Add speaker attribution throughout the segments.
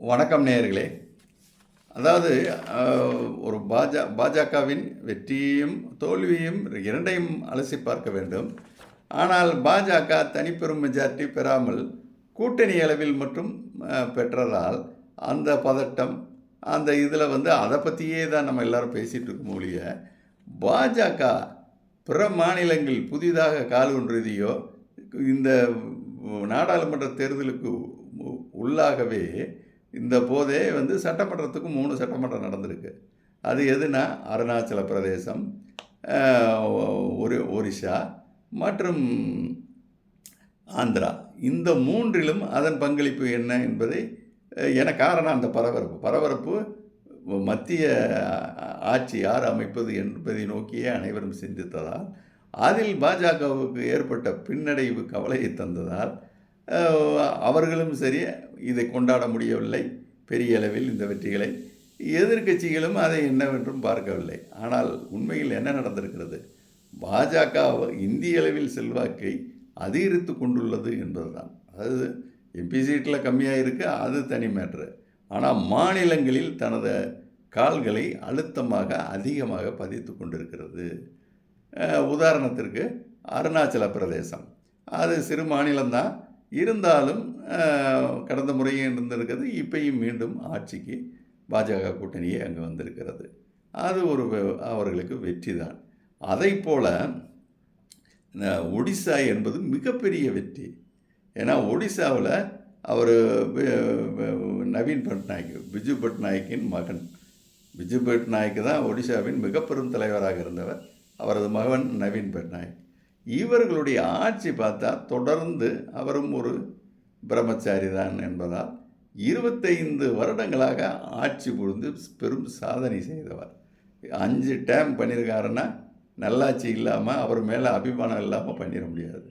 Speaker 1: வணக்கம் நேயர்களே. அதாவது ஒரு பாஜ பாஜகவின் வெற்றியையும் தோல்வியையும் இரண்டையும் அலசி பார்க்க வேண்டும். ஆனால் பாஜக தனிப்பெரும் மெஜாரிட்டி பெறாமல் கூட்டணி அளவில் மட்டும் பெற்றதால் அந்த பதட்டம் அந்த இதில் வந்து அதை பற்றியே தான் நம்ம எல்லோரும் பேசிகிட்டு இருக்கோம் ஒழிய பாஜக பிற மாநிலங்கள் புதிதாக கால் ஒன்றுதியோ இந்த நாடாளுமன்ற தேர்தலுக்கு உள்ளாகவே இந்த போதே வந்து சட்டமன்றத்துக்கும் மூணு சட்டமன்றம் நடந்திருக்கு. அது எதுனா? அருணாச்சல பிரதேசம் ஒரு ஒரிஷா மற்றும் ஆந்திரா. இந்த மூன்றிலும் அதன் பங்களிப்பு என்ன என்பதை என காரணம் அந்த பரபரப்பு. பரபரப்பு மத்திய ஆட்சி யார் அமைப்பது என்பதை நோக்கியே அனைவரும் சிந்தித்ததால் அதில் பாஜகவுக்கு ஏற்பட்ட பின்னடைவு கவலையை தந்ததால் அவர்களும் சரி இதை கொண்டாட முடியவில்லை. பெரிய அளவில் இந்த வெற்றிகளை எதிர்க்கட்சிகளும் அதை என்னவென்றும் பார்க்கவில்லை. ஆனால் உண்மையில் என்ன நடந்திருக்கிறது? பாஜக இந்திய அளவில் செல்வாக்கை அதிகரித்து கொண்டுள்ளது என்பதுதான். அதாவது எம்பி சீட்டில் கம்மியாக இருக்குது அது தனி மேட்ரு. ஆனால் மாநிலங்களில் தனது கால்களை அழுத்தமாக அதிகமாக பதித்து கொண்டிருக்கிறது. உதாரணத்திற்கு அருணாச்சல பிரதேசம். அது சிறு மாநிலம்தான். இருந்தாலும் கடந்த முறையும் இருந்திருக்கிறது இப்பையும் மீண்டும் ஆட்சிக்கு பாஜக கூட்டணியே அங்கே வந்திருக்கிறது. அது ஒரு அவர்களுக்கு வெற்றி தான் அதை போல் ஒடிசா என்பது மிகப்பெரிய வெற்றி. ஏன்னா ஒடிசாவில் அவர் நவீன் பட்நாயக் பிஜு பட்நாயக்கின் மகன். பிஜு பட்நாயக் தான் ஒடிசாவின் மிகப்பெரும் தலைவராக இருந்தவர். அவரது மகன் நவீன் பட்நாயக். இவர்களுடைய ஆட்சி பார்த்தா தொடர்ந்து அவரும் ஒரு பிரம்மச்சாரி தான் என்பதால் இருபத்தைந்து வருடங்களாக ஆட்சி புரிந்து பெரும் சாதனை செய்தவர். அஞ்சு டேம் பண்ணியிருக்காருன்னா நல்லாட்சி இல்லாமல் அவர் மேலே அபிமானம் இல்லாமல் பண்ணிட முடியாது.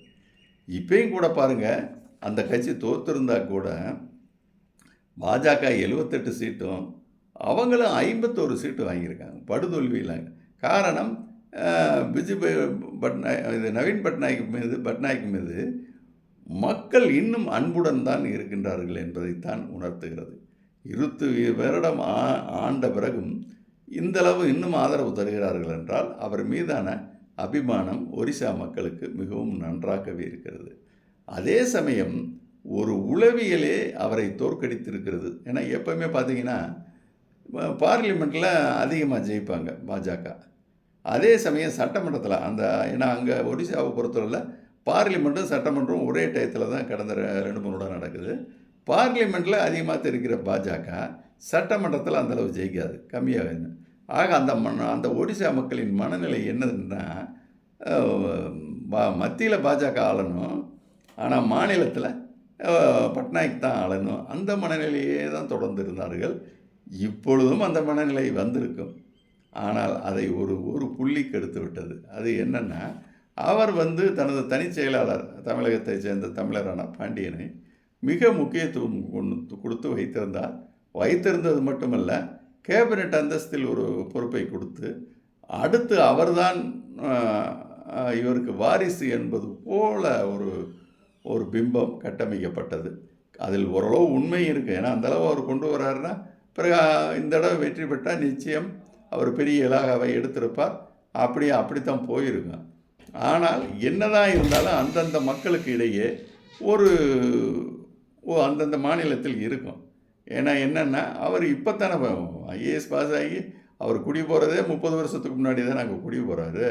Speaker 1: இப்பயும் கூட பாருங்கள் அந்த கட்சி தோத்திருந்தா கூட பாஜக எழுபத்தெட்டு சீட்டும் அவங்களும் ஐம்பத்தோரு சீட்டு வாங்கியிருக்காங்க. படுதோல்வியில். காரணம் அஹ், பிஜு பட்நாய் இது நவீன் பட்நாயக் மீது பட்நாயக் மீது மக்கள் இன்னும் அன்புடன் தான் இருக்கின்றார்கள் என்பதைத்தான் உணர்த்துகிறது. இருபத்தி வருடம் ஆ ஆண்ட பிறகும் இந்தளவு இன்னும் ஆதரவு தருகிறார்கள் என்றால் அவர் மீதான அபிமானம் ஒரிசா மக்களுக்கு மிகவும் நன்றாகவே இருக்கிறது. அதே சமயம் ஒரு உளவியலே அவரை தோற்கடித்திருக்கிறது ஏன்னா எப்பவுமே பார்த்தீங்கன்னா பார்லிமெண்ட்டில் அதிகமாக ஜெயிப்பாங்க பாஜக அதே சமயம் சட்டமன்றத்தில் அந்த ஏன்னா அங்கே ஒடிசாவை பொறுத்தவரையில் பார்லிமெண்ட்டும் சட்டமன்றம் ஒரே டயத்தில் தான் கடந்த ரெண்டு மூணு இடம் நடக்குது. பார்லிமெண்ட்டில் அதிகமாக தெரிக்கிற பாஜக சட்டமன்றத்தில் அந்தளவு ஜெயிக்காது கம்மியாக வேணும் ஆக அந்த மண் அந்த ஒடிசா மக்களின் மனநிலை என்னதுன்னா மத்தியில் பாஜக ஆளணும் ஆனால் மாநிலத்தில் பட்நாயக் தான் ஆளணும். அந்த மனநிலையே தான் தொடர்ந்து இருந்தார்கள். இப்பொழுதும் அந்த மனநிலை வந்திருக்கும். ஆனால் அதை ஒரு ஒரு புள்ளி கெடுத்து விட்டது. அது என்னென்னா அவர் வந்து தனது தனிச் செயலாளர் தமிழகத்தைச் சேர்ந்த தமிழரான பாண்டியனை மிக முக்கியத்துவம் கொண்டு கொடுத்து வைத்திருந்தார். வைத்திருந்தது மட்டுமல்ல கேபினட் அந்தஸ்தில் ஒரு பொறுப்பை கொடுத்து அடுத்து அவர்தான் இவருக்கு வாரிசு என்பது போல ஒரு ஒரு பிம்பம் கட்டமைக்கப்பட்டது. அதில் ஓரளவு உண்மை இருக்குது ஏன்னா அந்தளவு அவர் கொண்டு வர்றாருன்னா பிறகு இந்த தடவை வெற்றி பெற்றால் நிச்சயம் அவர் பெரிய இலாகாவை எடுத்திருப்பார். அப்படி அப்படித்தான் போயிருக்கும் ஆனால் என்னதான் இருந்தாலும் அந்தந்த மக்களுக்கு இடையே ஒரு ஓ அந்தந்த மாநிலத்தில் இருக்கும். ஏன்னா என்னென்னா அவர் இப்போ தானே ஐஏஎஸ் பாஸ் ஆகி அவர் குடி போகிறதே முப்பது வருஷத்துக்கு முன்னாடி தான் அங்கே குடி போகிறாரு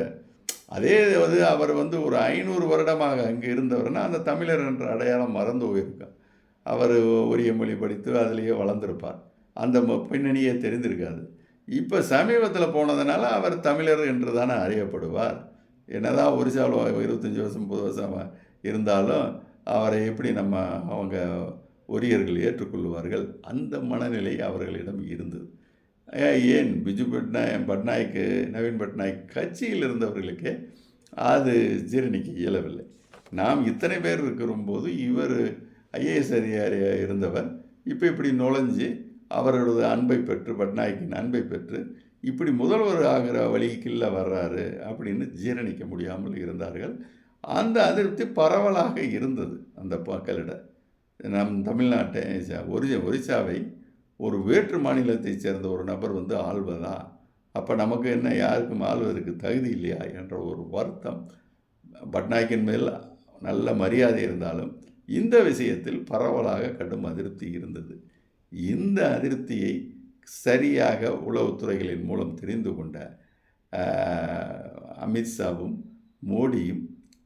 Speaker 1: அதே வந்து அவர் வந்து ஒரு ஐநூறு வருடமாக அங்கே இருந்தவர்னா அந்த தமிழர் என்ற அடையாளம் மறந்து போயிருக்கும். அவர் ஒரிய மொழி படித்து அதிலேயே வளர்ந்துருப்பார். அந்த பின்னணியே தெரிந்திருக்காது. இப்போ சமீபத்தில் போனதுனால அவர் தமிழர் என்று தானே அறியப்படுவார். என்னதான் ஒரிசாவில் இருபத்தஞ்சி வருஷம் முப்பது வருஷம் இருந்தாலும் அவரை எப்படி நம்ம அவங்க ஒரியர்கள் ஏற்றுக்கொள்வார்கள்? அந்த மனநிலை அவர்களிடம் இருந்தது. ஏன் பிஜு பட்நாயக் பட்நாயக்கு நவீன் பட்நாயக் கட்சியில் இருந்தவர்களுக்கே அது ஜீரணிக்க இயலவில்லை. நாம் இத்தனை பேர் இருக்கிறபோது இவர் ஐஏஎஸ் அதிகாரியாக இருந்தவர். இப்போ இப்படி நுழைஞ்சு அவர்களது அன்பை பெற்று பட்நாயக்கின் அன்பை பெற்று இப்படி முதல்வர் ஆகிற வழிக்குள்ள வர்றாரு அப்படின்னு ஜீரணிக்க முடியாமல் இருந்தார்கள். அந்த அதிருப்தி பரவலாக இருந்தது அந்த மக்களிடம் நம் தமிழ்நாட்டை ச- ஒரி ஒரிசாவை ஒரு வேற்று மாநிலத்தைச் சேர்ந்த ஒரு நபர் வந்து ஆள்வதா? அப்போ நமக்கு என்ன யாருக்கும் ஆள்வதற்கு தகுதி இல்லையா என்ற ஒரு வருத்தம். பட்நாயக்கின் மேல் நல்ல மரியாதை இருந்தாலும் இந்த விஷயத்தில் பரவலாக கடும் அதிருப்தி இருந்தது. இந்த அதிருப்தியை சரியாக உளவுத்துறைகளின் மூலம் தெரிந்து கொண்ட அமித்ஷாவும் மோடியும்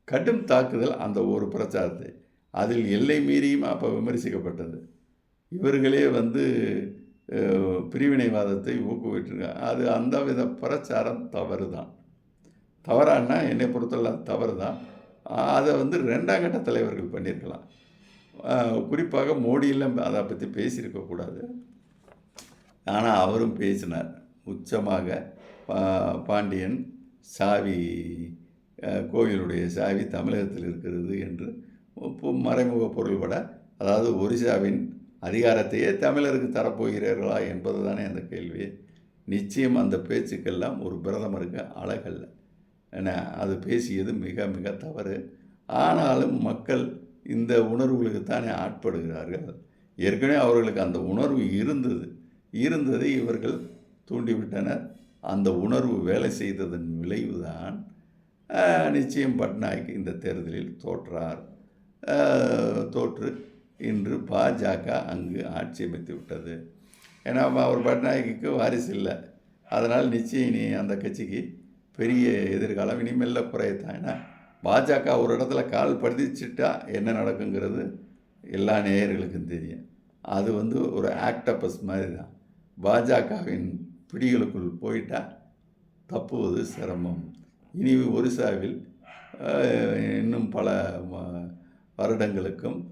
Speaker 1: கடும் தாக்குதல் அந்த ஒரு பிரச்சாரத்தை அதில் எல்லை மீறியும் அப்போ விமர்சிக்கப்பட்டது. இவர்களே வந்து பிரிவினைவாதத்தை ஊக்குவிட்டிருக்காங்க அது அந்த வித பிரச்சாரம் தவறு தான் தவறான்னா என்னை பொறுத்தவரை தவறு தான் அதை வந்து ரெண்டாம் கட்ட தலைவர்கள் பண்ணியிருக்கலாம். குறிப்பாக மோடியெல்லாம் அதை பற்றி பேசியிருக்கக்கூடாது ஆனால் அவரும் பேசினார். உச்சமாக பா- பாண்டியன் சாவி கோவிலுடைய சாவி தமிழகத்தில் இருக்கிறது என்று இப்போ மறைமுக பொருள்பட அதாவது ஒரிசாவின் அதிகாரத்தையே தமிழருக்கு தரப்போகிறீர்களா என்பது தானே அந்த கேள்வி. நிச்சயம் அந்த பேச்சுக்கெல்லாம் ஒரு பிரதமருக்கு அழகல்ல. ஏன்னா அது பேசியது மிக மிக தவறு. ஆனாலும் மக்கள் இந்த உணர்வுகளுக்கு தானே ஆட்படுகிறார்கள்? ஏற்கனவே அவர்களுக்கு அந்த உணர்வு இருந்தது. இருந்ததை இவர்கள் தூண்டிவிட்டனர். அந்த உணர்வு வேலை செய்ததன் விளைவுதான் நிச்சயம் பட்நாயக் இந்த தேர்தலில் தோற்றார். தோற்று இன்று பாஜக அங்கு ஆட்சியமைத்து விட்டது. ஏன்னா அவர் பட்நாயக்கு வாரிசு இல்லை. அதனால் நிச்சயம் இனி அந்த கட்சிக்கு பெரிய எதிர்காலம் இனிமேல குறையத்தான் ஏன்னா பாஜக ஒரு இடத்துல கால் பதிச்சிட்டா என்ன நடக்குங்கிறது எல்லா நேயர்களுக்கும் தெரியும். அது வந்து ஒரு ஆக்டபஸ் மாதிரி தான் பாஜகவின் பிடிகளுக்குள் போயிட்டா தப்புவது சிரமம். இனி ஒரிசாவில் இன்னும் பல ம- வருடங்களுக்கும்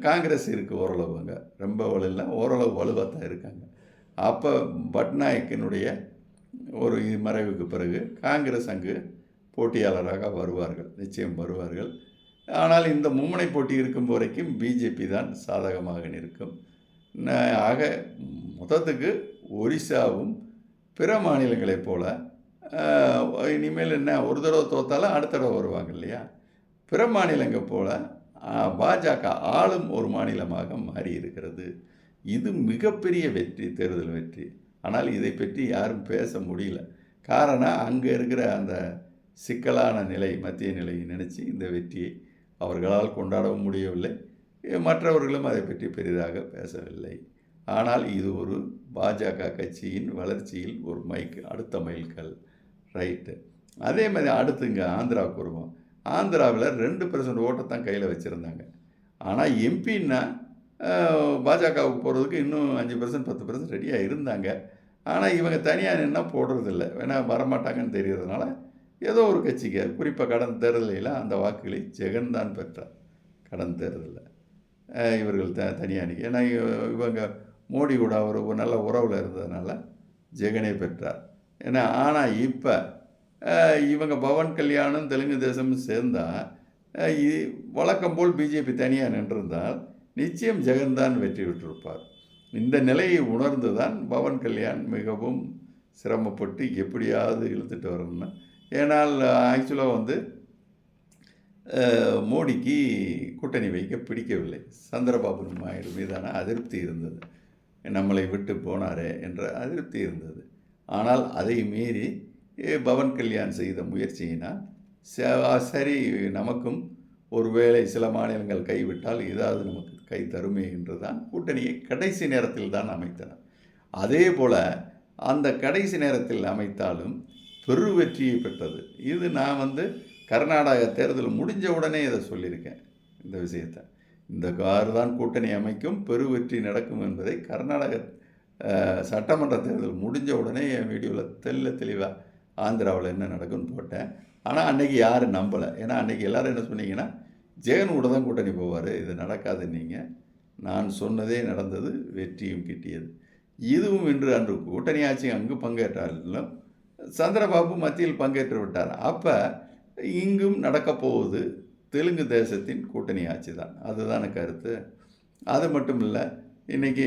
Speaker 1: காங்கிரஸ் இருக்குது ஓரளவுங்க. ரொம்ப வலுல ஓரளவு வலுவாக தான் இருக்காங்க. அப்போ பட்நாயக்கினுடைய ஒரு மறைவுக்கு பிறகு காங்கிரஸ் அங்கு போட்டியாளராக வருவார்கள். நிச்சயம் வருவார்கள். ஆனால் இந்த மும்முனை போட்டி இருக்கும் வரைக்கும் பிஜேபி தான் சாதகமாக நிற்கும். ஆக மொத்தத்துக்கு ஒரிசாவும் பிற மாநிலங்களைப் போல இனிமேல் என்ன ஒரு தடவை தோத்தாலும் அடுத்த தடவை வருவாங்க இல்லையா? பிற மாநிலங்கள் போல பாஜக ஆளும் ஒரு மாநிலமாக மாறி இருக்கிறது இது மிகப்பெரிய வெற்றி தேர்தல் வெற்றி. ஆனால் இதை பற்றி யாரும் பேச முடியல. காரணம் அங்கே இருக்கிற அந்த சிக்கலான நிலை மத்திய நிலையை நினச்சி இந்த வெற்றியை அவர்களால் கொண்டாடவும் முடியவில்லை. மற்றவர்களும் அதை பற்றி பெரிதாக பேசவில்லை. ஆனால் இது ஒரு பாஜக கட்சியின் வளர்ச்சியில் ஒரு மைக்கு அடுத்த மைல்கல் ரைட்டு. அதே மாதிரி அடுத்துங்க ஆந்திராவுக்கு வருவோம். ஆந்திராவில் ரெண்டு பர்சன்ட் ஓட்டை தான் கையில் வச்சுருந்தாங்க. ஆனால் எம்பின்னா பாஜகவுக்கு போகிறதுக்கு இன்னும் அஞ்சு பர்சன்ட் பத்து பர்சன்ட் ரெடியாக இருந்தாங்க. ஆனால் இவங்க தனியாக நின்னா போடுறதில்ல. வேணால் வரமாட்டாங்கன்னு தெரியறதுனால ஏதோ ஒரு கட்சிக்கு குறிப்பாக கடந்த தேர்தலில் அந்த வாக்குகளை ஜெகன் தான் பெற்றார். கடந்த தேர்தலில். இவர்கள் த தனியாக நிற்க ஏன்னா இவ- இவங்க மோடி கூட அவர் ஒரு நல்ல உறவில் இருந்ததுனால ஜெகனே பெற்றார். ஏன்னா ஆனால் இப்போ இவங்க பவன் கல்யாணம் தெலுங்கு தேசமும் சேர்ந்தால் வழக்கம் போல் பிஜேபி தனியாக நின்றிருந்தால் நிச்சயம் ஜெகன் தான் வெற்றி பெற்றிருப்பார். இந்த நிலையை உணர்ந்து தான் பவன் கல்யாண் மிகவும் சிரமப்பட்டு எப்படியாவது இழுத்துட்டு வரணும்னு ஏன்னால் ஆக்சுவலாக வந்து மோடிக்கு கூட்டணி வைக்க பிடிக்கவில்லை. சந்திரபாபு நாயுடு மீதான அதிருப்தி இருந்தது. நம்மளை விட்டு போனாரே என்ற அதிருப்தி இருந்தது. ஆனால் அதை மீறி பவன் கல்யாண் செய்த முயற்சியினால் ச- சரி நமக்கும் ஒருவேளை சில மாநிலங்கள் கைவிட்டால் இதாவது நமக்கு கை தருமே என்று தான் கூட்டணியை கடைசி நேரத்தில் தான் அமைத்தனர். அதே போல் அந்த கடைசி நேரத்தில் அமைத்தாலும் பெரு வெற்றியை பெற்றது. இது நான் வந்து கர்நாடக தேர்தல் முடிஞ்ச உடனே இதை சொல்லியிருக்கேன் இந்த விஷயத்தை. இந்த கார் தான் கூட்டணி அமைக்கும் பெரு வெற்றி நடக்கும் என்பதை கர்நாடக சட்டமன்ற தேர்தல் முடிஞ்ச உடனே என் வீடியோவில் தெல்ல தெளிவாக ஆந்திராவில் என்ன நடக்கும்னு போட்டேன். ஆனால் அன்னைக்கு யாரும் நம்பலை. ஏன்னா அன்னைக்கு எல்லாரும் என்ன சொன்னீங்கன்னா ஜெகன் கூட தான் கூட்டணி போவார் இது நடக்காது நீங்கள் நான் சொன்னதே நடந்தது வெற்றியும் கிட்டியது. இதுவும் இன்று அன்று கூட்டணி ஆட்சி அங்கு பங்கேற்றாலும் சந்திரபாபு மத்தியில் பங்கேற்று விட்டார். அப்போ இங்கும் நடக்கப் போவது தெலுங்கு தேசத்தின் கூட்டணி ஆட்சி தான். அதுதான கருத்து. அது மட்டும் இல்லை இன்றைக்கி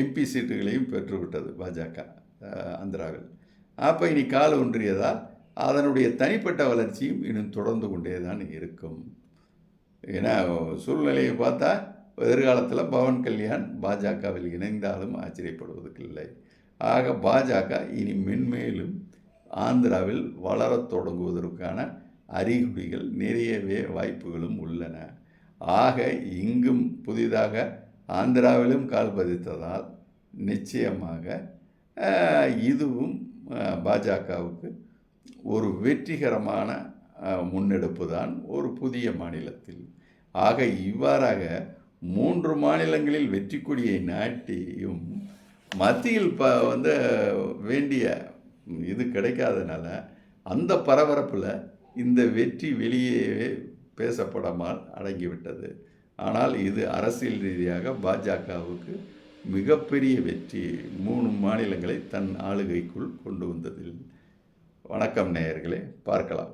Speaker 1: எம்பி சீட்டுகளையும் பெற்றுவிட்டது பாஜக ஆந்திராவில். அப்போ இனி கால் ஒன்றியதால் அதனுடைய தனிப்பட்ட வளர்ச்சியும் இன்னும் தொடர்ந்து கொண்டே தான் இருக்கும். ஏன்னா சூழ்நிலையை பார்த்தா எதிர்காலத்தில் பவன் கல்யாண் பாஜகவில் இணைந்தாலும் ஆச்சரியப்படுவதற்கு இல்லை. ஆக பாஜக இனி மென்மேலும் ஆந்திராவில் வளரத் தொடங்குவதற்கான அறிகுறிகள் நிறையவே வாய்ப்புகளும் உள்ளன. ஆக இங்கும் புதிதாக ஆந்திராவிலும் கால் பதித்ததால் நிச்சயமாக இதுவும் பாஜகவுக்கு ஒரு வெற்றிகரமான முன்னெடுப்பு தான் ஒரு புதிய மாநிலத்தில். ஆக இவ்வாறாக மூன்று மாநிலங்களில் வெற்றி கொடியை நாட்டியும் மத்தியில் ப வந்து வேண்டிய இது கிடைக்காதனால அந்த பரபரப்பில் இந்த வெற்றி வெளியே பேசப்படாமல் அடங்கிவிட்டது. ஆனால் இது அரசியல் ரீதியாக பாஜகவுக்கு மிகப்பெரிய வெற்றி மூணு மாநிலங்களை தன் ஆளுகைக்குள் கொண்டு வந்ததில். வணக்கம் நேயர்களே பார்க்கலாம்.